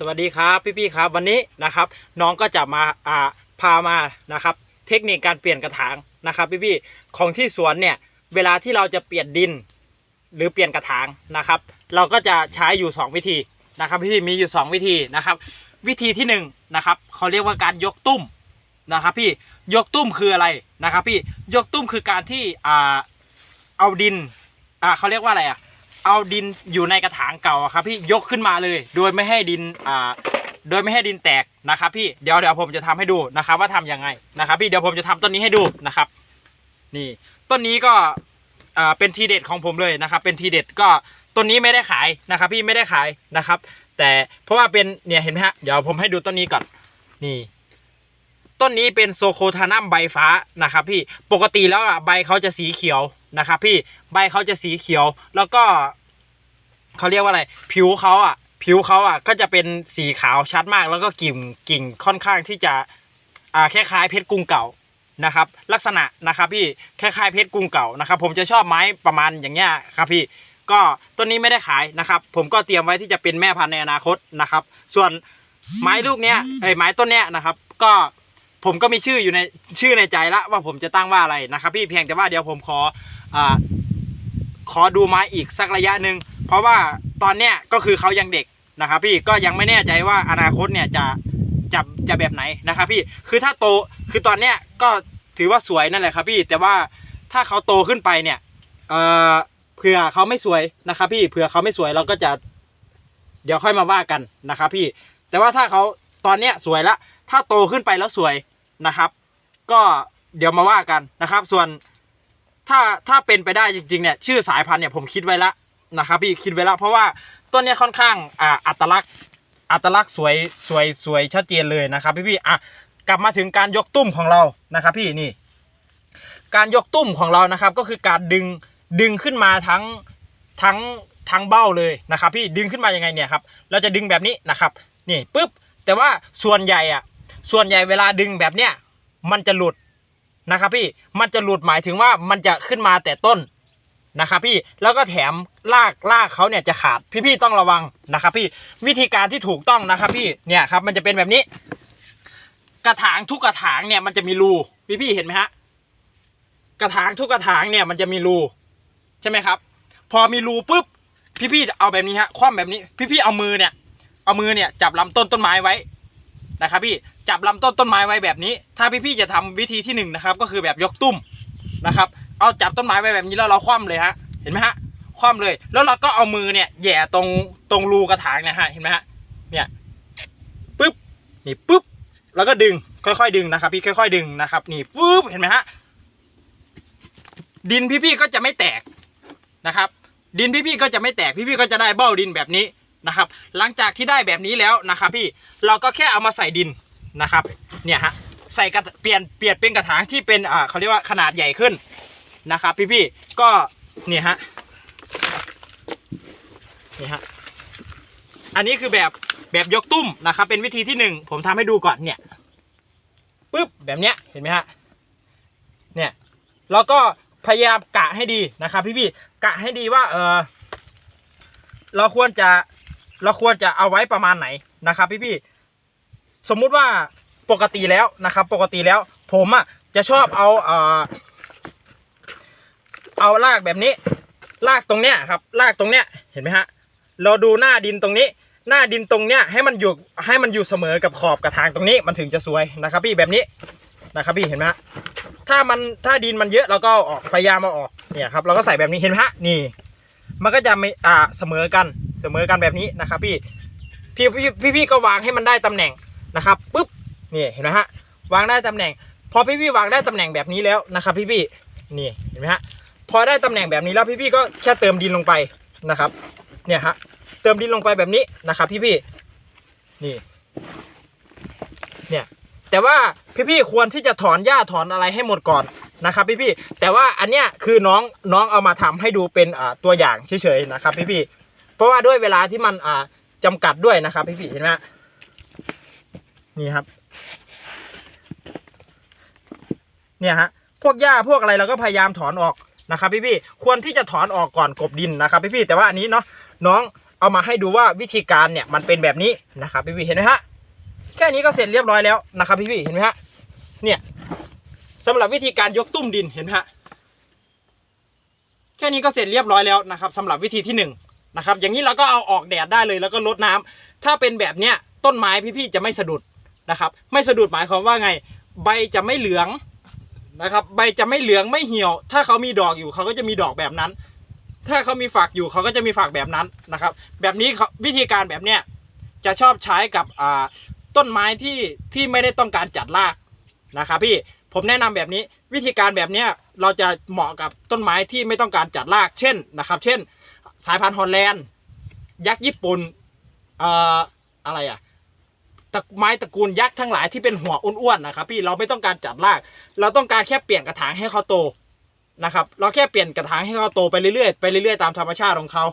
สวัสดีครับพี่ๆครับวันนี้นะครับน้องก็จะมาอ่าพามานะครับ เทคนิคการเปลี่ยนกระถางนะครับพี่ๆของที่สวนเนี่ยเวลาที่เราจะเปลี่ยนดิน หรือเปลี่ยนกระถางนะครับ เราก็จะใช้อยู่ 2 วิธีนะครับพี่ๆมีอยู่ 2 วิธีนะครับ วิธีที่1นงนะครับเขาเรียกว่าการยกตุ้มนะครับพี่ยกตุ้มคืออะไรนะครับพี่ยกตุ้มคือการที่อ่าเอาดินอ่าเขาเรียกว่าอะไรอะ เอาดินอยู่ในกระถางเก่าอะครับพี่ยกขึ้นมาเลย โดยไม่ให้ดินอ่าโดยไม่ให้ดินแตกนะครับ พี่เดี๋ยวเดี๋ยวผมจะทำให้ดูนะครับ ว่าทำยังไงนะครับพี่เดี๋ยวผมจะทำต้นนี้ให้ดูนะครับ นี่ต้นนี้ก็อ่าเป็นทีเด็ดของผมเลยนะครับ เป็นทีเด็ดก็ต้นนี้ไม่ได้ขายนะครับ พี่ไม่ได้ขายนะครับ แต่เพราะว่าเป็นเนี่ยเห็นไหมฮะเดี๋ยวผมให้ดูต้นนี้ก่อนนี่ ต้นนี้เป็นโซโคทานัมใบฟ้านะครับพี่ปกติแล้วอะใบเขาจะสีเขียวนะครับพี่ใบเขาจะสีเขียว แล้วก็เขาเรียกว่าอะไร ผิวเขาอะ ผิวเขาอะก็จะเป็นสีขาวชัดมาก แล้วก็กิ่งกิ่งค่อนข้างที่จะอ่าคล้ายๆเพชรกรุงเก่านะครับลักษณะนะครับพี่คล้ายๆเพชรกรุงเก่านะครับผมจะชอบไม้ประมาณอย่างเงี้ยครับพี่ก็ต้นนี้ไม่ได้ขายนะครับ ผมก็เตรียมไว้ที่จะเป็นแม่พันธุ์ในอนาคตนะครับ ส่วนไม้ลูกเนี้ยเอ้ไม้ต้นเนี้ยนะครับ ก็ ผมก็มีชื่ออยู่ในชื่อในใจละว่าผมจะตั้งว่าอะไรนะครับ พี่เพียงแต่ว่าเดี๋ยวผมขออ่าขอดูไม้อีกสักระยะหนึ่งเพราะว่าตอนเนี้ยก็คือเขายังเด็กนะครับ พี่ก็ยังไม่แน่ใจว่าอนาคตเนี่ยจะจะจะแบบไหนนะครับพี่คือถ้าโตคือตอนเนี้ยก็ถือว่าสวยนั่นแหละครับพี่แต่ว่าถ้าเขาโตขึ้นไปเนี่ยเอ่อเผื่อเขาไม่สวยนะครับพี่เผื่อเขาไม่สวยเราก็จะเดี๋ยวค่อยมาว่ากันนะครับพี่ แต่ว่าถ้าเขาตอนเนี้ยสวยละ ถ้าโตขึ้นไปแล้วสวยนะครับ ก็เดี๋ยวมาว่ากันนะครับ ส่วนถ้าถ้าเป็นไปได้จริงๆเนี่ยชื่อสายพันธุ์เนี่ยผมคิดไว้ละนะครับพี่คิดไว้ละเพราะว่าต้นเนี้ยค่อนข้างอ่าอัตลักษณ์อัตลักษณ์สวยสวยสวยชัดเจนเลยนะครับพี่พี่อะกลับมาถึงการยกตุ้มของเรานะครับ พี่นี่ การยกตุ้มของเรานะครับ ก็คือการดึงดึงขึ้นมาทั้งทั้งทั้งเบ้าเลยนะครับ พี่ดึงขึ้นมายังไงเนี่ยครับ เราจะดึงแบบนี้นะครับ นี่ปุ๊บแต่ว่าส่วนใหญ่อะ ส่วนใหญ่เวลาดึงแบบเนี้ยมันจะหลุดนะครับพี่มันจะหลุดหมายถึงว่ามันจะขึ้นมาแต่ต้นนะครับพี่แล้วก็แถมรากรากเขาเนี่ยจะขาดพี่ๆต้องระวังนะครับพี่วิธีการที่ถูกต้องนะครับพี่เนี่ยครับมันจะเป็นแบบนี้ กระถางทุกกระถางเนี่ยมันจะมีรูพี่ๆเห็นไหมฮะกระถางทุกกระถางเนี่ยมันจะมีรูใช่ไหมครับ พอมีรูปุ๊บพี่ๆเอาแบบนี้ฮะคว่ำแบบนี้พี่ๆเอามือเนี่ยเอามือเนี่ยจับลำต้นต้นไม้ไว้นะครับพี่ จับลำต้นต้นไม้ไว้แบบนี้ ถ้าพี่ๆจะทำวิธีที่หนึ่งนะครับก็คือแบบยกตุ้มนะครับ เอาจับต้นไม้ไว้แบบนี้แล้วเราคว่ำเลยฮะเห็นไหมฮะคว่ำเลย แล้วเราก็เอามือเนี่ยแย่ตรงตรงรูกระถางเนี่ยฮะเห็นไหมฮะเนี่ยปุ๊บนี่ปุ๊บแล้วก็ดึงค่อยๆดึงนะครับ พี่ค่อย ๆ ดึงนะครับ นี่ปุ๊บเห็นไหมฮะดินพี่ๆก็จะไม่แตกนะครับ ดินพี่ๆก็จะไม่แตกพี่ๆก็จะได้เบ้าดินแบบนี้นะครับ หลังจากที่ได้แบบนี้แล้วนะครับ พี่เราก็แค่เอามาใส่ดิน นะครับเนี่ยฮะใส่กระเปลี่ยนเปลี่ยนเป็นกระถางที่เป็นอ่าเขาเรียกว่าขนาดใหญ่ขึ้นนะครับ พี่ๆก็เนี่ยฮะนี่ฮะอันนี้คือแบบแบบยกตุ้มนะครับ เป็นวิธีที่หนึ่งผมทำให้ดูก่อนเนี่ยปึ๊บแบบเนี้ยเห็นไหมฮะเนี่ยแล้วก็พยายามกะให้ดีนะครับ พี่ๆกะให้ดีว่าเออเราควรจะเราควรจะเอาไว้ประมาณไหนนะครับ พี่ๆ สมมุติว่าปกติแล้วนะครับ ปกติแล้ว ผมอะจะชอบเอาเอ่อเอารากแบบนี้รากตรงเนี้ยครับรากตรงเนี้ยเห็นไหมฮะเราดูหน้าดินตรงนี้ หน้าดินตรงเนี้ยให้มันอยู่ให้มันอยู่เสมอกับขอบกระถางตรงนี้มันถึงจะสวยนะครับ พี่แบบนี้นะครับพี่เห็นไหมฮะถ้ามันถ้าดินมันเยอะเราก็ออกพยายามมาออกเนี่ยครับเราก็ใส่แบบนี้เห็นไหมฮะนี่ มันก็จะไม่อ่าเสมอกันเสมอกันแบบนี้นะครับ พี่พี่พี่พี่ก็วางให้มันได้ตำแหน่ง นะครับปุ๊บนี่เห็นไหมฮะวางได้ตำแหน่ง พอพี่พี่วางได้ตำแหน่งแบบนี้แล้วนะครับพี่พี่นี่เห็นไหมฮะพอได้ตำแหน่งแบบนี้แล้วพี่พี่ก็แค่เติมดินลงไปนะครับ เนี่ยฮะเติมดินลงไปแบบนี้นะครับพี่พี่นี่เนี่ยแต่ว่าพี่พี่ควรที่จะถอนหญ้าถอนอะไรให้หมดก่อนนะครับพี่พี่แต่ว่าอันเนี้ยคือน้องน้องเอามาทำให้ดูเป็นอ่าตัวอย่างเฉยๆนะครับพี่พี่เพราะว่าด้วยเวลาที่มันอ่าจำกัดด้วยนะครับพี่พี่เห็นไหม นี่ครับ เนี่ยฮะพวกหญ้าพวกอะไรเราก็พยายามถอนออกนะครับพี่ๆควรที่จะถอนออกก่อนกบดินนะครับพี่ๆแต่ว่าอันนี้เนาะน้องเอามาให้ดูว่าวิธีการเนี่ยมันเป็นแบบนี้นะครับพี่พี่เห็นไหมฮะแค่นี้ก็เสร็จเรียบร้อยแล้วนะครับพี่พี่เห็นไหมฮะเนี่ยสำหรับวิธีการยกตุ้มดินเห็นไหมฮะแค่นี้ก็เสร็จเรียบร้อยแล้วนะครับสำหรับวิธีที่หนึ่งนะครับอย่างนี้เราก็เอาออกแดดได้เลยแล้วก็ลดน้ำถ้าเป็นแบบเนี้ยต้นไม้พี่ๆจะไม่สะดุด นะครับ ไม่สะดุดหมายความว่าไง ใบจะไม่เหลืองนะครับ ใบจะไม่เหลืองไม่เหี่ยว ถ้าเขามีดอกอยู่เขาก็จะมีดอกแบบนั้น ถ้าเขามีฝักอยู่เขาก็จะมีฝักแบบนั้นนะครับ แบบนี้วิธีการแบบเนี้ยจะชอบใช้กับต้นไม้ที่ที่ไม่ได้ต้องการจัดรากนะครับพี่ผมแนะนำแบบนี้วิธีการแบบเนี้ยเราจะเหมาะกับต้นไม้ที่ไม่ต้องการจัดรากเช่นนะครับ เช่น สายพันธุ์ฮอลแลนด์ ยักษ์ญี่ปุ่นเอ่ออะไรอะตระ ไม้ตระกูลยักษ์ทั้งหลายที่เป็นหัวอ้วนๆนะครับ พี่เราไม่ต้องการจัดราก เราต้องการแค่เปลี่ยนกระถางให้เขาโตนะครับ เราแค่เปลี่ยนกระถางให้เขาโตไปเรื่อยๆไปเรื่อยๆตามธรรมชาติของเขา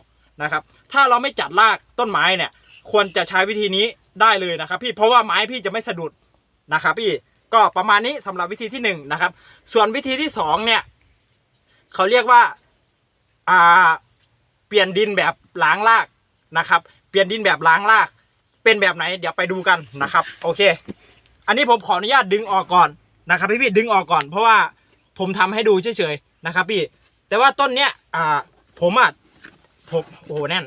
นะครับ ถ้าเราไม่จัดรากต้นไม้เนี่ย ควรจะใช้วิธีนี้ได้เลยนะครับ พี่เพราะว่าไม้พี่จะไม่สะดุดนะครับพี่ก็ประมาณนี้สำหรับวิธีที่หนึ่งนะครับ ส่วนวิธีที่สองเนี่ยเขาเรียกว่าอ่าเปลี่ยนดินแบบล้างรากนะครับ เปลี่ยนดินแบบล้างราก เป็นแบบไหนเดี๋ยวไปดูกันนะครับโอเค อันนี้ผมขออนุญาตดึงออกก่อนนะครับพี่พี่ดึงออกก่อน เพราะว่าผมทำให้ดูเฉยๆนะครับพี่ แต่ว่าต้นเนี้ยอ่าผมอะผมโอ้โหแน่น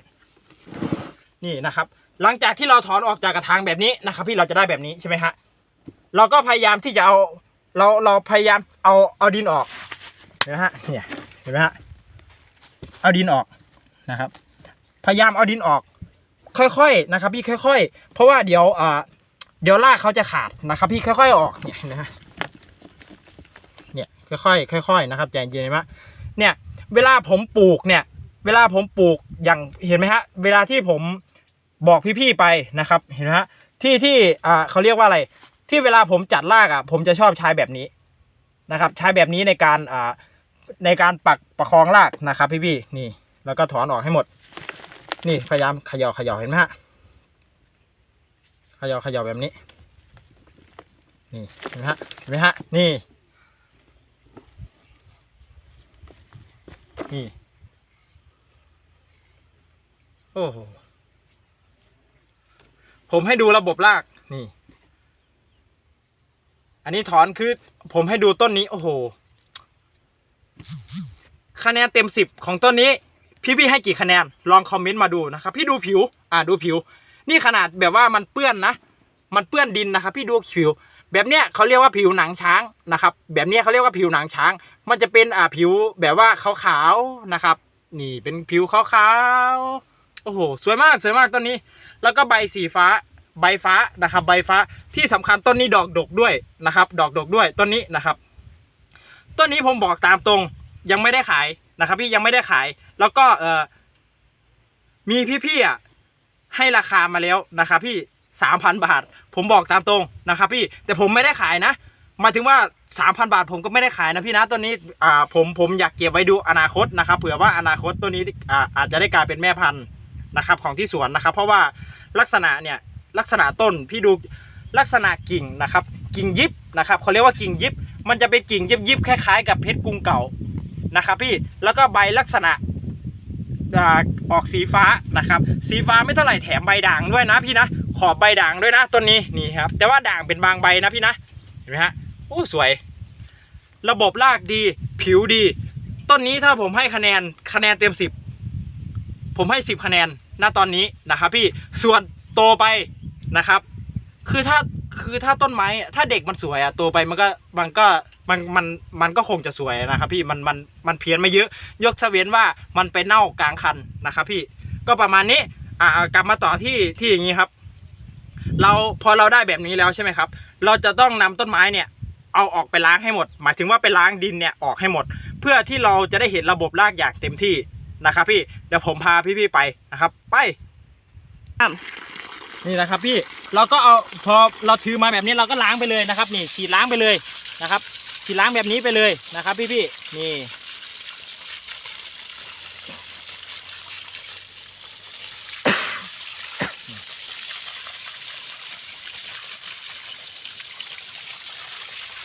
นี่นะครับ หลังจากที่เราถอนออกจากกระถางแบบนี้นะครับ พี่เราจะได้แบบนี้ใช่ไหมฮะเราก็พยายามที่จะเอาเราเราพยายามเอาเอาดินออกเห็นไหมฮะเนี่ยเห็นไหมฮะเอาดินออกนะครับ พยายามเอาดินออก ค่อยๆนะครับพี่ค่อย ๆ เพราะว่าเดี๋ยวอ่าเดี๋ยวรากเขาจะขาดนะครับพี่ค่อย ๆ ออกเนี่ยนไหมฮะเนี่ยค่อยๆค่อย ๆ นะครับใจเย็นๆนะเนี่ยเวลาผมปลูกเนี่ย เวลาผมปลูกอย่างเห็นไหมฮะ เวลาที่ผมบอกพี่ๆไปนะครับ เห็นไหมฮะที่ที่อ่าเขาเรียกว่าอะไร ที่เวลาผมจัดรากอะ ผมจะชอบใช้แบบนี้นะครับ ใช้แบบนี้ในการอ่าในการปักประคองรากนะครับ พี่ๆนี่ แล้วก็ถอนออกให้หมด นี่พยายามเขย่าเขย่าเห็นไหมฮะเขย่าเขย่าแบบนี้ นี่เห็นไหมฮะเห็นไหมฮะนี่นี่โอ้โหผมให้ดูระบบรากนี่ อันนี้ถอนคือ ผมให้ดูต้นนี้ โอ้โหคะแนนเต็มสิบของต้นนี้ พี่พี่ให้กี่คะแนนลองคอมเมนต์มาดูนะครับพี่ดูผิวอ่าดูผิว นี่ขนาดแบบว่ามันเปื้อนนะ มันเปื้อนดินนะครับ พี่ดูผิว แบบเนี้ยเขาเรียกว่าผิวหนังช้างนะครับ แบบเนี้ยเขาเรียกว่าผิวหนังช้าง มันจะเป็นอ่าผิวแบบว่าขาวๆนะครับ นี่เป็นผิวขาวๆโอ้โหสวยมากสวยมากต้นนี้ แล้วก็ใบสีฟ้าใบฟ้านะครับ ใบฟ้าที่สำคัญต้นนี้ดอกดกด้วยนะครับ ดอกดกด้วยต้นนี้นะครับต้นนี้ผมบอกตามตรงยังไม่ได้ขายนะครับ พี่ยังไม่ได้ขาย แล้วก็เออมีพี่ๆอะให้ราคามาแล้วนะครับพี่สามพันบาท ผมบอกตามตรงนะครับพี่แต่ผมไม่ได้ขายนะหมายถึงว่า 3,000 บาทผมก็ไม่ได้ขายนะพี่นะตัวนี้อ่าผมผมอยากเก็บไว้ดูอนาคตนะครับเผื่อว่าอนาคตตัวนี้อ่าอาจจะได้กลายเป็นแม่พันธุ์นะครับของที่สวนนะครับ เพราะว่าลักษณะเนี่ยลักษณะต้นพี่ดูลักษณะกิ่งนะครับ กิ่งยิบนะครับเขาเรียกว่ากิ่งยิบ มันจะเป็นกิ่งยิบยิบคล้ายๆ กับเพชรกรุงเก่านะครับพี่แล้วก็ใบลักษณะ อออกสีฟ้านะครับ สีฟ้าไม่เท่าไหร่แถมใบด่างด้วยนะพี่นะขอบใบด่างด้วยนะต้นนี้นี่ครับ แต่ว่าด่างเป็นบางใบนะพี่นะเห็นไหมฮะโอ้สวย ระบบรากดีผิวดี ต้นนี้ถ้าผมให้คะแนนคะแนนเต็มสิบผมให้สิบคะแนนณตอนนี้นะครับ พี่ส่วนโตไปนะครับ คือถ้าคือถ้าต้นไม้ถ้าเด็กมันสวยอะโตไปมันก็มันก็ มันมันมันก็คงจะสวยนะครับพี่มันมันมันเพี้ยนมาเยอะ ยกเว้นว่ามันไปเน่ากลางคันนะครับพี่ก็ประมาณนี้อ่ากลับมาต่อที่ที่อย่างนี้ครับ เราพอเราได้แบบนี้แล้วใช่ไหมครับ เราจะต้องนำต้นไม้เนี่ยเอาออกไปล้างให้หมด หมายถึงว่าไปล้างดินเนี่ยออกให้หมด เพื่อที่เราจะได้เห็นระบบรากอย่างเต็มที่นะครับ พี่เดี๋ยวผมพาพี่ๆไปนะครับ ไปนี่นะครับพี่เราก็เอาพอเราถือมาแบบนี้เราก็ล้างไปเลยนะครับ นี่ฉีดล้างไปเลยนะครับ ฉีดล้างแบบนี้ไปเลยนะครับ พี่ๆนี่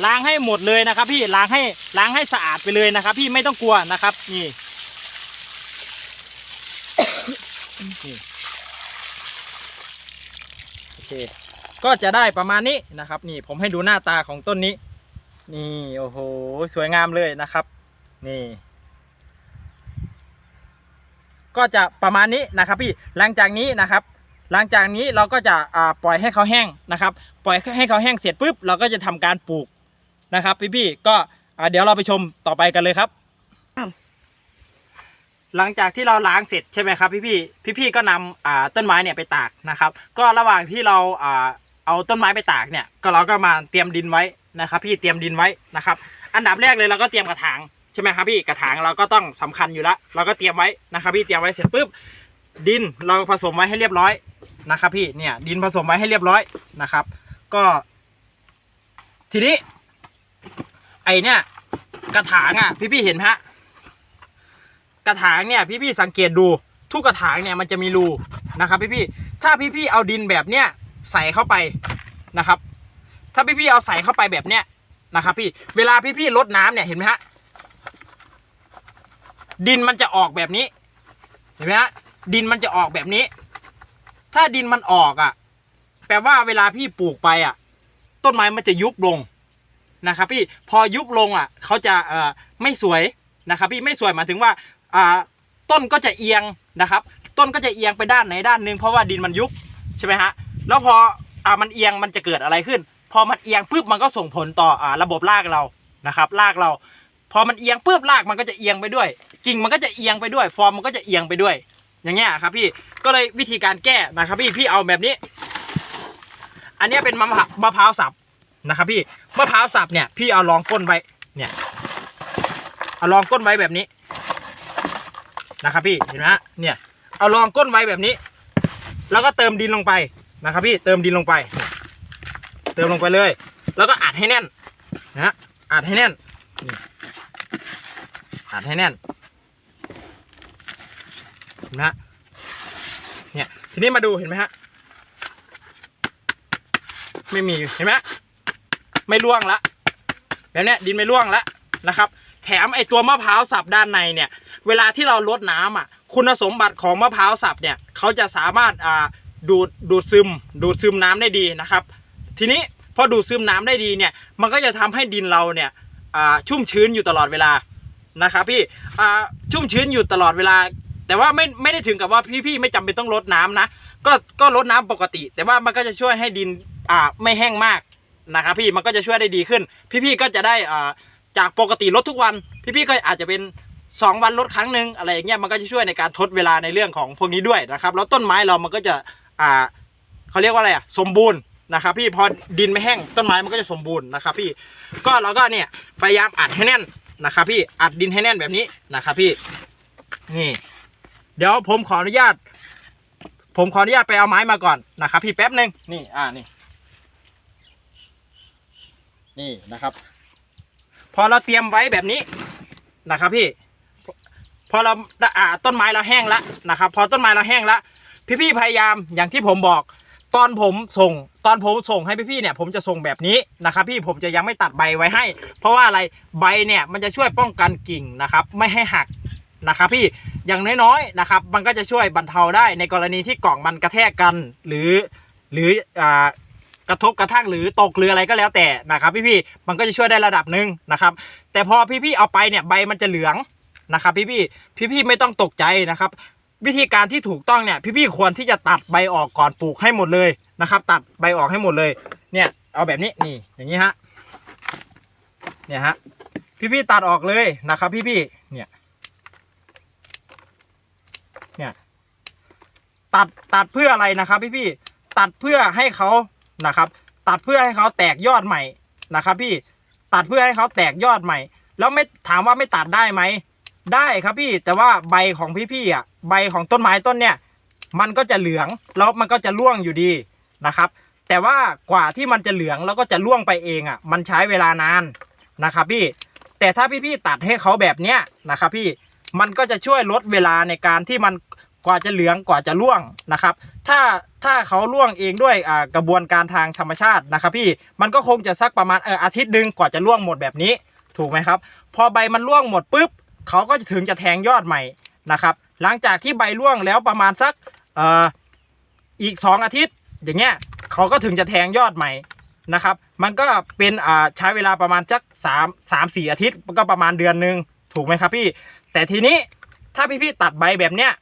ล้างให้หมดเลยนะครับ พี่ล้างให้ล้างให้สะอาดไปเลยนะครับ พี่ไม่ต้องกลัวนะครับนี่นี่ก็จะได้ประมาณนี้นะครับ นี่ผมให้ดูหน้าตาของต้นนี้ นี่โอ้โหสวยงามเลยนะครับ นี่ ก็จะประมาณนี้นะครับพี่หลังจากนี้นะครับ หลังจากนี้เราก็จะอ่าปล่อยให้เขาแห้งนะครับ ปล่อยให้เขาแห้งเสร็จปุ๊บเราก็จะทำการปลูกนะครับ พี่ๆก็อ่าเดี๋ยวเราไปชมต่อไปกันเลยครับ หลังจากที่เราล้างเสร็จใช่ไหมครับ พี่พี่ๆพี่ๆก็นำอ่าต้นไม้เนี่ยไปตากนะครับ ก็ระหว่างที่เราอ่าเอาต้นไม้ไปตากเนี่ยก็เราก็มาเตรียมดินไว้ นะครับพี่เตรียมดินไว้นะครับ อันดับแรกเลยเราก็เตรียมกระถางใช่ไหมครับพี่กระถางเราก็ต้องสำคัญอยู่แล้วเราก็เตรียมไว้นะครับพี่เตรียมไว้เสร็จปุ๊บดินเราผสมไว้ให้เรียบร้อยนะครับพี่เนี่ยดินผสมไว้ให้เรียบร้อยนะครับ ก็ ทีนี้ ไอเนี่ย กระถางอะ พี่พี่เห็นไหมฮะกระถางเนี่ยพี่พี่สังเกตดูทุกกระถางเนี่ยมันจะมีรูนะครับพี่พี่ถ้าพี่พี่เอาดินแบบเนี้ยใส่เข้าไปนะครับ ถ้าพี่พี่ๆเอาใส่เข้าไปแบบเนี้ยนะครับพี่เวลาพี่พี่ๆลดน้ำเนี่ยเห็นไหมฮะดินมันจะออกแบบนี้ เห็นไหมฮะดินมันจะออกแบบนี้ ถ้าดินมันออกอะ แปลว่าเวลาพี่ปลูกไปอะ ต้นไม้มันจะยุบลงนะครับพี่พอยุบลงอะเขาจะเอ่อไม่สวยนะครับพี่ไม่สวยหมายถึงว่าอ่าต้นก็จะเอียงนะครับ ต้นก็จะเอียงไปด้านไหนด้านหนึ่งเพราะว่าดินมันยุบใช่ไหมฮะแล้วพออ่ามันเอียงมันจะเกิดอะไรขึ้น พอมันเอียงปุ๊บมันก็ส่งผลต่ออ่าระบบรากเรานะครับรากเรา พอมันเอียงปุ๊บรากมันก็จะเอียงไปด้วยกิ่งมันก็จะเอียงไปด้วย ฟอร์มมันก็จะเอียงไปด้วย อย่างเงี้ยครับพี่ก็เลยวิธีการแก้นะครับพี่พี่เอาแบบนี้ อันนี้เป็นมะพร้าวมะพร้าวสับนะครับพี่มะพร้าวสับเนี่ยพี่เอารองก้นไว้เนี่ยเอารองก้นไว้แบบนี้นะครับพี่เห็นไหมเนี่ยเอารองก้นไว้แบบนี้ แล้วก็เติมดินลงไปนะครับพี่เติมดินลงไป เติมลงไปเลย แล้วก็อัดให้แน่นนะอัดให้แน่นอัดให้แน่นเห็นไหมฮะเนี่ยทีนี้มาดูเห็นไหมฮะไม่มีเห็นไหมไม่ร่วงละแบบเนี้ยดินไม่ร่วงละนะครับ แถมไอตัวมะพร้าวสับด้านในเนี่ย เวลาที่เราลดน้ำอะ คุณสมบัติของมะพร้าวสับเนี่ยเขาจะสามารถอ่าดูดดูดซึม ดูดซึมน้ำได้ดีนะครับ ทีนี้พอดูดซึมน้ำได้ดีเนี่ย มันก็จะทำให้ดินเราเนี่ยชุ่มชื้นอยู่ตลอดเวลานะครับพี่ชุ่มชื้นอยู่ตลอดเวลา แต่ว่าไม่ไม่ได้ถึงกับว่าพี่ๆไม่จำเป็นต้องลดน้ำนะก็ก็ลดน้ำปกติ แต่ว่ามันก็จะช่วยให้ดินอ่าไม่แห้งมากนะครับพี่มันก็จะช่วยได้ดีขึ้น พี่ๆก็จะได้อ่าจากปกติลดทุกวัน พี่ๆก็อาจจะเป็น 2 วันลดครั้งหนึ่งอะไรอย่างเงี้ยมันก็จะช่วยในการทดเวลาในเรื่องของพวกนี้ด้วยนะครับ แล้วต้นไม้เรามันก็จะอ่าเขาเรียกว่าอะไรอะสมบูรณ์ นะครับพี่พอดินไม่แห้งต้นไม้มันก็จะสมบูรณ์นะครับพี่ก็เราก็เนี่ยพยายามอัดให้แน่นนะครับพี่อัดดินให้แน่นแบบนี้นะครับพี่นี่ เดี๋ยวผมขออนุญาต ผมขออนุญาตไปเอาไม้มาก่อนนะครับพี่แป๊บหนึ่งนี่อ่านี่นี่นะครับ พอเราเตรียมไว้แบบนี้นะครับพี่พอเราอ่าต้นไม้เราแห้งแล้วนะครับ พอต้นไม้เราแห้งแล้วพี่ๆพยายามอย่างที่ผมบอก ตอนผมส่งตอนผมส่งให้พี่ๆเนี่ยผมจะส่งแบบนี้นะครับพี่ผมจะยังไม่ตัดใบไว้ให้ เพราะว่าอะไรใบเนี่ยมันจะช่วยป้องกันกิ่งนะครับไม่ให้หักนะครับพี่อย่างน้อยๆนะครับมันก็จะช่วยบรรเทาได้ในกรณีที่กล่องมันกระแทกกันหรือหรืออ่ากระทบกระทั่งหรือตกหรืออะไรก็แล้วแต่นะครับพี่ๆมันก็จะช่วยได้ระดับหนึ่งนะครับแต่พอพี่ๆเอาไปเนี่ยใบมันจะเหลืองนะครับพี่ๆพี่ๆไม่ต้องตกใจนะครับ วิธีการที่ถูกต้องเนี่ยพี่ๆควรที่จะตัดใบออกก่อนปลูกให้หมดเลยนะครับ ตัดใบออกให้หมดเลย เนี่ย เอาแบบนี้นี่อย่างนี้ฮะเนี่ยฮะพี่ๆตัดออกเลยนะครับ พี่ๆเนี่ยเนี่ยตัดตัดเพื่ออะไรนะครับ พี่ๆตัดเพื่อให้เขานะครับ ตัดเพื่อให้เขาแตกยอดใหม่นะครับ พี่ตัดเพื่อให้เขาแตกยอดใหม่ แล้วไม่ถามว่าไม่ตัดได้ไหม ได้ครับพี่แต่ว่าใบของพี่ๆอะใบของต้นไม้ต้นเนี่ยมันก็จะเหลืองแล้วมันก็จะร่วงอยู่ดีนะครับ แต่ว่ากว่าที่มันจะเหลืองแล้วก็จะร่วงไปเองอะมันใช้เวลานานนะครับพี่แต่ถ้าพี่ๆตัดให้เขาแบบเนี้ยนะครับพี่มันก็จะช่วยลดเวลาในการที่มันกว่าจะเหลืองกว่าจะร่วงนะครับ ถ้าถ้าเขาร่วงเองด้วยอ่ากระบวนการทางธรรมชาตินะครับ พี่มันก็คงจะสักประมาณเอออาทิตย์หนึ่งกว่าจะร่วงหมดแบบนี้ถูกไหมครับ พอใบมันร่วงหมดปุ๊บ เขาก็จะถึงจะแทงยอดใหม่นะครับ หลังจากที่ใบร่วงแล้วประมาณสักเอ่ออีก 2 อาทิตย์ อย่างเงี้ยเขาก็ถึงจะแทงยอดใหม่นะครับ มันก็เป็นอ่าใช้เวลาประมาณสักสามสามสี่อาทิตย์ก็ประมาณเดือนหนึ่งถูกไหมครับพี่ แต่ทีนี้ถ้าพี่ๆตัดใบแบบเนี้ย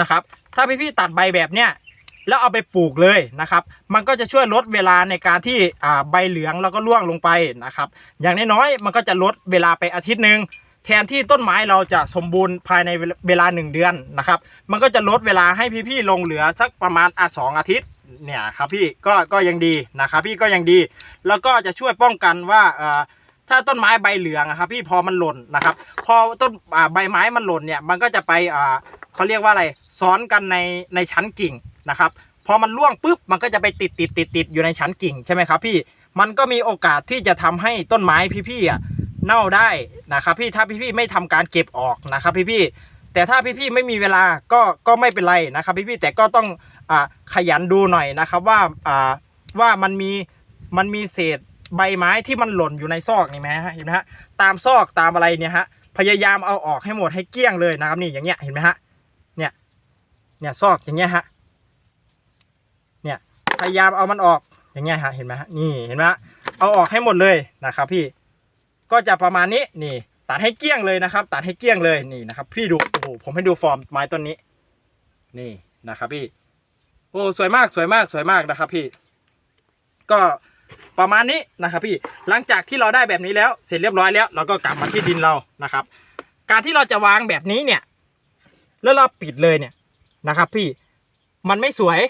นะครับ ถ้าพี่ๆตัดใบแบบเนี้ยแล้วเอาไปปลูกเลยนะครับ มันก็จะช่วยลดเวลาในการที่ใบเหลืองแล้วก็ร่วงลงไปนะครับ อย่างน้อยๆมันก็จะลดเวลาไปอาทิตย์หนึ่ง แทนที่ต้นไม้เราจะสมบูรณ์ภายในเวลาหนึ่งเดือนนะครับ มันก็จะลดเวลาให้พี่ๆลงเหลือสักประมาณอะสองอาทิตย์เนี่ยครับพี่ก็ก็ยังดีนะครับพี่ก็ยังดี แล้วก็จะช่วยป้องกันว่าถ้าต้นไม้ใบเหลืองครับพี่พอมันหล่นนะครับ พอต้นใบไม้มันหล่นเนี่ยมันก็จะไปเขาเรียกว่าอะไรซ้อนกันในในชั้นกิ่งนะครับพอมันร่วงปุ๊บมันก็จะไปติดติดติดติดอยู่ในชั้นกิ่งใช่ไหมครับพี่มันก็มีโอกาสที่จะทำให้ต้นไม้พี่ๆอะ เน่าได้นะครับพี่ถ้าพี่ๆไม่ทำการเก็บออกนะครับพี่ๆแต่ถ้าพี่ๆไม่มีเวลาก็ก็ไม่เป็นไรนะครับพี่ๆแต่ก็ต้องอขยันดูหน่อยนะครับว่าอ่าว่ามันมีมันมีเศษใบไม้ที่มันหล่นอยู่ในซอกนี่ไหมฮะเห็นไหมฮะตามซอกตามอะไรเนี่ยฮะพยายามเอาออกให้หมดให้เกลี้ยงเลยนะครับนี่อย่างเงี้ยเห็นไหมฮะเนี่ยเนี่ยซอกอย่างเงี้ยฮะเนี่ยพยายามเอามันออกอย่างเงี้ยฮะเห็นไหมฮะนี่เห็นไหมฮะเอาออกให้หมดเลยนะครับพี่ ก็จะประมาณนี้นี่ ตัดให้เกลี้ยงเลยนะครับ ตัดให้เกลี้ยงเลยนี่นะครับ พี่ดูโอ้โหผมให้ดูฟอร์มไม้ต้นนี้ นี่นะครับพี่โอ้สวยมากสวยมากสวยมากนะครับพี่ ก็ประมาณนี้นะครับพี่หลังจากที่เราได้แบบนี้แล้วเสร็จเรียบร้อยแล้ว เราก็กลับมาที่ดินเรานะครับ การที่เราจะวางแบบนี้เนี่ย แล้วเราปิดเลยเนี่ยนะครับ พี่มันไม่สวย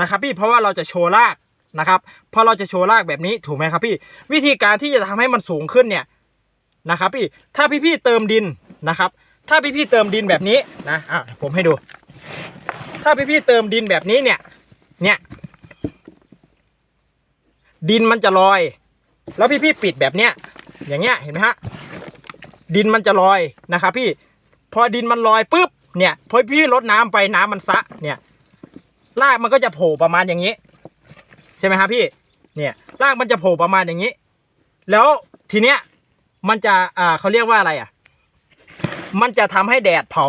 นะครับ พี่เพราะว่าเราจะโชว์รากนะครับเพราะเราจะโชว์รากแบบนี้ถูกไหมครับพี่ วิธีการที่จะทำให้มันสูงขึ้นเนี่ย นะครับพี่ถ้าพี่ๆเติมดินนะครับ ถ้าพี่ๆเติมดินแบบนี้นะอะผมให้ดู ถ้าพี่ๆเติมดินแบบนี้เนี่ยเนี่ยดินมันจะลอย แล้วพี่ๆปิดแบบเนี้ยอย่างเงี้ยเห็นไหมฮะดินมันจะลอยนะครับพี่พอดินมันลอยปุ๊บเนี่ยพอพี่ลดน้ำไปน้ำมันซะเนี่ยรากมันก็จะโผล่ประมาณอย่างนี้ ใช่ไหมครับพี่เนี่ยรากมันจะโผล่ประมาณอย่างนี้ แล้วทีเนี้ย มันจะอ่าเขาเรียกว่าอะไรอะ มันจะทำให้แดดเผา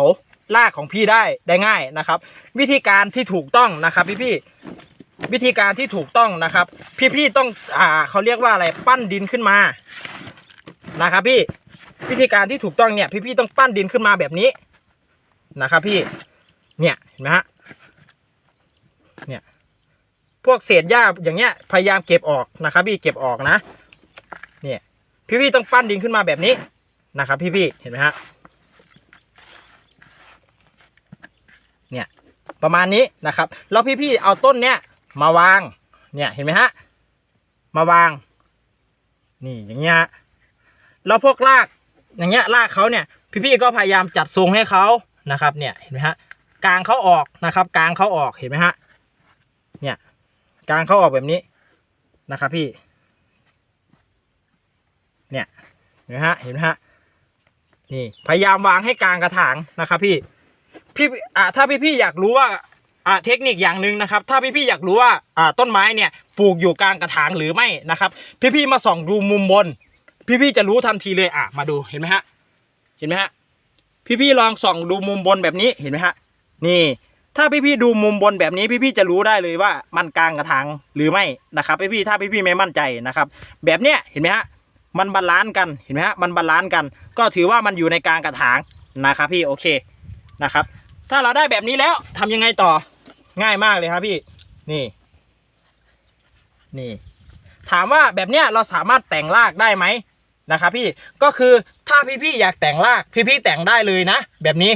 รากของพี่ได้ได้ง่ายนะครับ วิธีการที่ถูกต้องนะครับพี่พี่วิธีการที่ถูกต้องนะครับ พี่พี่ต้องอ่าเขาเรียกว่าอะไรปั้นดินขึ้นมานะครับพี่วิธีการที่ถูกต้องเนี่ย พี่พี่ต้องปั้นดินขึ้นมาแบบนี้นะครับพี่เนี่ยเห็นไหมฮะเนี่ยพวกเศษหญ้าอย่างเงี้ยพยายามเก็บออกนะครับพี่เก็บออกนะเนี่ย พี่ๆต้องปั้นดินขึ้นมาแบบนี้นะครับ พี่ๆเห็นไหมฮะเนี่ยประมาณนี้นะครับแล้วพี่ๆเอาต้นเนี้ยมาวางเนี่ยเห็นไหมฮะมาวาง นี่อย่างเงี้ยแล้วพวกรากอย่างเงี้ยรากเขาเนี่ย พี่ๆก็พยายามจัดทรงให้เขานะครับ เนี่ยเห็นไหมฮะกลางเขาออกนะครับกลางเขาออกเห็นไหมฮะเนี่ยกลางเขาออกแบบนี้นะครับพี่ เนี่ยเห็ นไหมฮะเห็นไหมฮะนี่พยายามวางให้กลางกระถางนะครับพี่พี่อ่าถ้าพี่พี่อยากรู้ว่าอ่าเทคนิคอย่างหนึ่งนะครับ ถ้าพี่พี่อยากรู้ว่าอ่าต้นไม้เนี่ยปลูกอยู่กลางกระถางหรือไม่นะครับ พี่พี่มาส่องดูมุมบน พี่พี่จะรู้ทันทีเลยอะมาดูเห็นไหมฮะเห็นไหมฮะพี่พี่ลองส่องดูมุมบนแบบนี้เห็นไหมฮะนี่ถ้าพี่ๆดูมุมบนแบบนี้พี่ๆจะรู้ได้เลยว่ามันกลางกระถางหรือไม่นะครับพี่ๆถ้าพี่ๆไม่มั่นใจนะครับ แบบเนี้ยเห็นไหมฮะ มันบาลานซ์กันเห็นไหมฮะมันบาลานซ์กัน ก็ถือว่ามันอยู่ในกลางกระถางนะครับพี่โอเคนะครับ ถ้าเราได้แบบนี้แล้วทำยังไงต่อง่ายมากเลยครับพี่นี่นี่ ถามว่าแบบเนี้ยเราสามารถแต่งรากได้ไหมนะครับพี่ก็คือถ้าพี่ๆอยากแต่งรากพี่ๆแต่งได้เลยนะ แบบนี้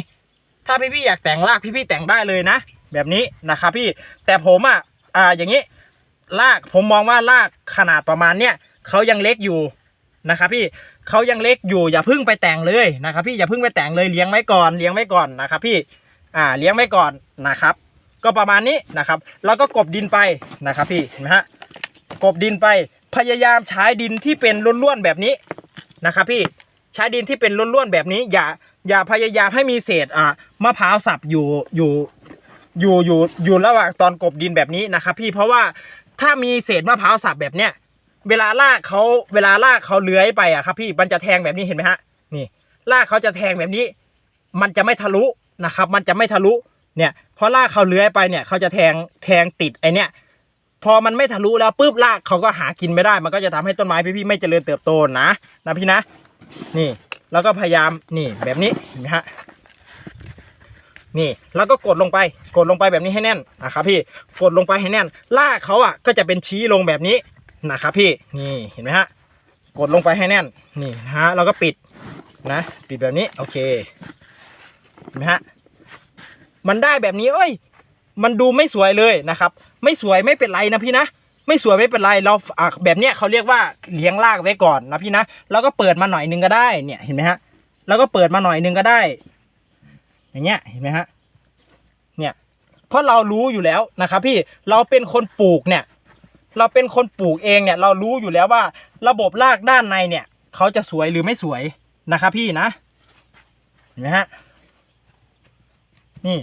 ถ้าพี่ๆอยากแต่งรากพี่ๆแต่งได้เลยนะ แบบนี้นะครับพี่แต่ผมอะอ่าอย่างนี้รากผมมองว่ารากขนาดประมาณเนี้ยเขายังเล็กอยู่ นะครับพี่เขายังเล็กอยู่อย่าพึ่งไปแต่งเลยนะครับพี่อย่าพึ่งไปแต่งเลยเลี้ยงไว้ก่อนเลี้ยงไว้ก่อนนะครับพี่อ่าเลี้ยงไว้ก่อนนะครับ ก็ประมาณนี้นะครับแล้วก็กบดินไปนะครับพี่นไหมฮะกบดินไปพยายามใช้ดินที่เป็นล้วนๆแบบนี้นะครับพี่ใช้ดินที่เป็นล้วนๆแบบนี้ อย่าอย่าพยายามให้มีเศษอ่ามะพร้าวสับอยู่อยู่อยู่อยู่อยู่ระหว่างตอนกบดินแบบนี้นะครับพี่เพราะว่าถ้ามีเศษมะพร้าวสับแบบเนี้ย เวลาลากเขาเวลาลากเขาเลื้อยไปอะครับ พี่มันจะแทงแบบนี้เห็นไหมฮะนี่ลากเขาจะแทงแบบนี้ มันจะไม่ทะลุนะครับ มันจะไม่ทะลุเนี่ยเพราะลากเขาเลื้อยไปเนี่ยเขาจะแทงแทงติดไอเนี้ยพอมันไม่ทะลุแล้วปุ๊บรากเขาก็หากินไม่ได้ มันก็จะทำให้ต้นไม้พี่ๆไม่เจริญเติบโตนะนะพี่นะ นี่แล้วก็พยายามนี่แบบนี้เห็นไหมฮะนี่แล้วก็กดลงไปกดลงไปแบบนี้ให้แน่นนะครับพี่กดลงไปให้แน่นรากเขาอะก็จะเป็นชี้ลงแบบนี้ นะครับพี่นี่เห็นไหมฮะกดลงไปให้แน่นนี่นะฮะเราก็ปิดนะปิดแบบนี้โอเคเห็นไหมฮะมันได้แบบนี้เอ้ยมันดูไม่สวยเลยนะครับ ไม่สวยไม่เป็นไรนะพี่นะไม่สวยไม่เป็นไรเราอะแบบเนี้ยเขาเรียกว่าเลี้ยงรากไว้ก่อนนะพี่นะแล้วก็เปิดมาหน่อยนึงก็ได้เนี่ยเห็นไหมฮะแล้วก็เปิดมาหน่อยนึงก็ได้ อย่างเงี้ยเห็นไหมฮะเนี่ยเพราะเรารู้อยู่แล้วนะครับพี่เราเป็นคนปลูกเนี่ย เราเป็นคนปลูกเองเนี่ยเรารู้อยู่แล้วว่า ระบบรากด้านในเนี่ยเขาจะสวยหรือไม่สวยนะครับพี่นะเห็นไหมฮะนี่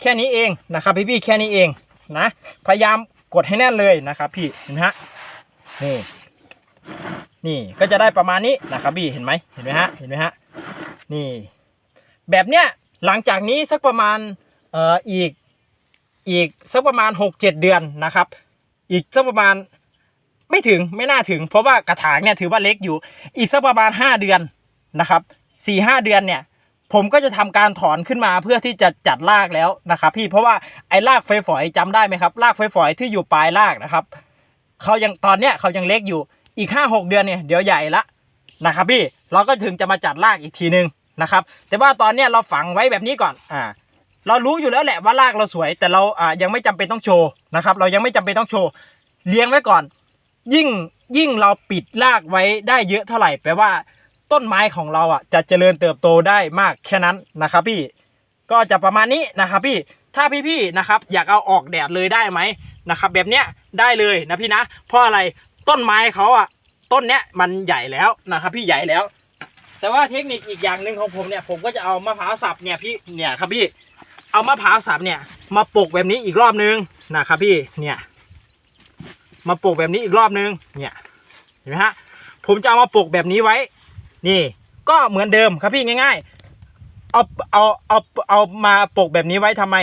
แค่นี้เองนะครับพี่พี่แค่นี้เองนะพยายามกดให้แน่นเลยนะครับพี่เห็นไหมฮะนี่นี่ก็จะได้ประมาณนี้นะครับพี่เห็นไหมเห็นไหมฮะเห็นไหมฮะนี่ แบบเนี้ยหลังจากนี้สักประมาณเอ่ออีกอีกสักประมาณ 6-7 เดือนนะครับ อีกสักประมาณไม่ถึงไม่น่าถึง เพราะว่ากระถางเนี่ยถือว่าเล็กอยู่ อีกสักประมาณ 5 เดือนนะครับสี่ห้าเดือนเนี่ย ผมก็จะทำการถอนขึ้นมาเพื่อที่จะจัดรากแล้วนะครับ พี่เพราะว่าไอ้รากไฟฝอยจำได้ไหมครับรากไฟฝอยที่อยู่ปลายรากนะครับเขายังตอนเนี้ยเขายังเล็กอยู่อีกห้าหกเดือนเนี่ยเดี๋ยวใหญ่ละนะครับพี่เราก็ถึงจะมาจัดรากอีกทีนึงนะครับ แต่ว่าตอนเนี้ยเราฝังไว้แบบนี้ก่อนอ่า เรารู้อยู่แล้วแหละว่ารากเราสวย แต่เราอ่ายังไม่จำเป็นต้องโชว์นะครับ เรายังไม่จำเป็นต้องโชว์เลี้ยงไว้ก่อน ยิ่งยิ่งเราปิดรากไว้ได้เยอะเท่าไหร่แปลว่าต้นไม้ของเราอะจะเจริญเติบโตได้มากแค่นั้นนะครับพี่ก็จะประมาณนี้นะครับพี่ถ้าพี่ๆนะครับ อยากเอาออกแดดเลยได้ไหมนะครับ แบบเนี้ยได้เลยนะพี่นะ เพราะอะไรต้นไม้เขาอะต้นเนี้ยมันใหญ่แล้วนะครับ พี่ใหญ่แล้ว แต่ว่าเทคนิคอีกอย่างหนึ่งของผมเนี่ยผมก็จะเอามะพร้าวสับเนี่ยพี่เนี่ยครับพี่ เอามะพร้าวสับเนี่ย มาปลูกแบบนี้อีกรอบนึงนะครับพี่เนี่ยมาปลูกแบบนี้อีกรอบนึงเนี่ยเห็นไหมฮะผมจะเอามาปลูกแบบนี้ไว้ นี่ ก็เหมือนเดิมครับพี่ง่าย ๆ เอาเอาเอาเอามาปลูกแบบนี้ไว้ทำไม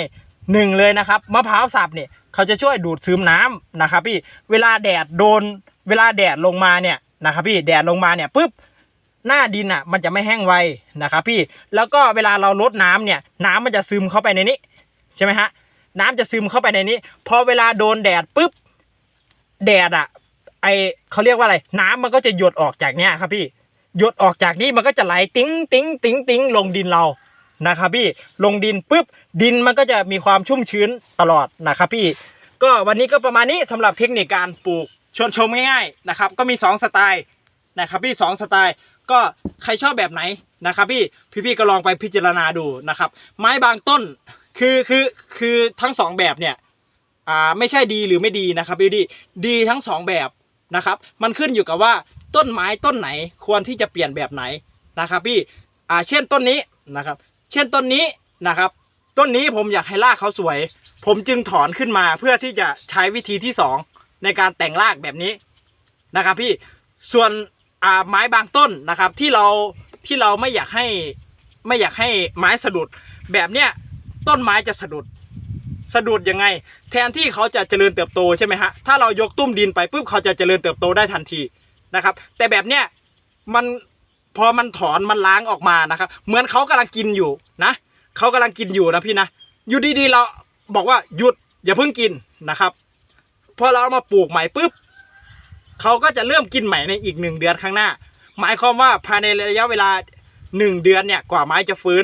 หนึ่งเลยนะครับมะพร้าวสับเนี่ยเขาจะช่วยดูดซึมน้ำนะครับพี่เวลาแดดโดนเวลาแดดลงมาเนี่ยนะครับพี่แดดลงมาเนี่ยปุ๊บ หน้าดินอะมันจะไม่แห้งไวนะครับพี่แล้วก็เวลาเราลดน้ำเนี่ยน้ำมันจะซึมเข้าไปในนี้ใช่ไหมฮะน้ำจะซึมเข้าไปในนี้ พอเวลาโดนแดดปุ๊บแดดอะไอเขาเรียกว่าอะไร น้ำมันก็จะหยดออกจากเนี้ยครับพี่หยดออกจากนี้มันก็จะไหลติ้งติ้งติ้งติ้งลงดินเรานะครับพี่ลงดินปุ๊บดินมันก็จะมีความชุ่มชื้นตลอดนะครับพี่ก็วันนี้ก็ประมาณนี้สำหรับเทคนิคการปลูกชวนชมง่ายๆนะครับก็มี 2 สไตล์นะครับพี่2สไตล์ ก็ใครชอบแบบไหนนะครับพี่พี่ๆก็ลองไปพิจารณาดูนะครับ ไม้บางต้นคือคือคือทั้งสองแบบเนี่ยอ่าไม่ใช่ดีหรือไม่ดีนะครับพี่ดีดีทั้งสองแบบนะครับ มันขึ้นอยู่กับว่าต้นไม้ต้นไหนควรที่จะเปลี่ยนแบบไหนนะครับพี่อ่าเช่นต้นนี้นะครับ เช่นต้นนี้นะครับ ต้นนี้ผมอยากให้รากเขาสวย ผมจึงถอนขึ้นมาเพื่อที่จะใช้วิธีที่สองในการแต่งรากแบบนี้นะครับพี่ส่วน อ่าไม้บางต้นนะครับ ที่เราที่เราไม่อยากให้ไม่อยากให้ไม้สะดุด แบบเนี้ยต้นไม้จะสะดุดสะดุดยังไง แทนที่เขาจะเจริญเติบโตใช่ไหมฮะถ้าเรายกตุ้มดินไปปุ๊บเขาจะเจริญเติบโตได้ทันทีนะครับ แต่แบบเนี้ยมันพอมันถอนมันล้างออกมานะครับ เหมือนเขากำลังกินอยู่นะเขากำลังกินอยู่นะพี่นะอยู่ดีๆเราบอกว่าหยุดอย่าเพิ่งกินนะครับพอเราเอามาปลูกใหม่ปุ๊บ เขาก็จะเริ่มกินใหม่ในอีกหนึ่งเดือนข้างหน้า หมายความว่าภายในระยะเวลาหนึ่งเดือนเนี่ยกว่าไม้จะฟื้น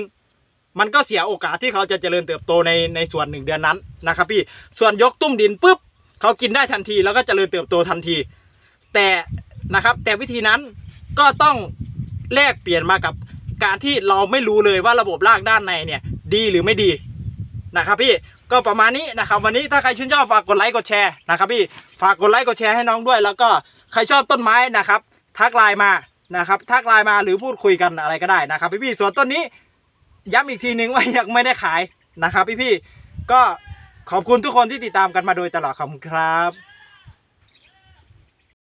มันก็เสียโอกาสที่เขาจะเจริญเติบโตในในส่วนหนึ่งเดือนนั้นนะครับพี่ส่วนยกตุ้มดินปุ๊บเขากินได้ทันทีแล้วก็เจริญเติบโตทันที แต่นะครับแต่วิธีนั้นก็ต้องแลกเปลี่ยนมากับการที่เราไม่รู้เลยว่าระบบรากด้านในเนี่ยดีหรือไม่ดีนะครับพี่ ก็ประมาณนี้นะครับวันนี้ถ้าใครชื่นชอบฝากกดไลค์กดแชร์นะครับพี่ฝากกดไลค์กดแชร์ให้น้องด้วย แล้วก็ใครชอบต้นไม้นะครับทักไลน์มานะครับทักไลน์มาหรือพูดคุยกันอะไรก็ได้นะครับพี่พี่ส่วนต้นนี้ย้ำอีกทีนึงว่ายังไม่ได้ขายนะครับพี่พี่ก็ขอบคุณทุกคนที่ติดตามกันมาโดยตลอดขอบคุณครับ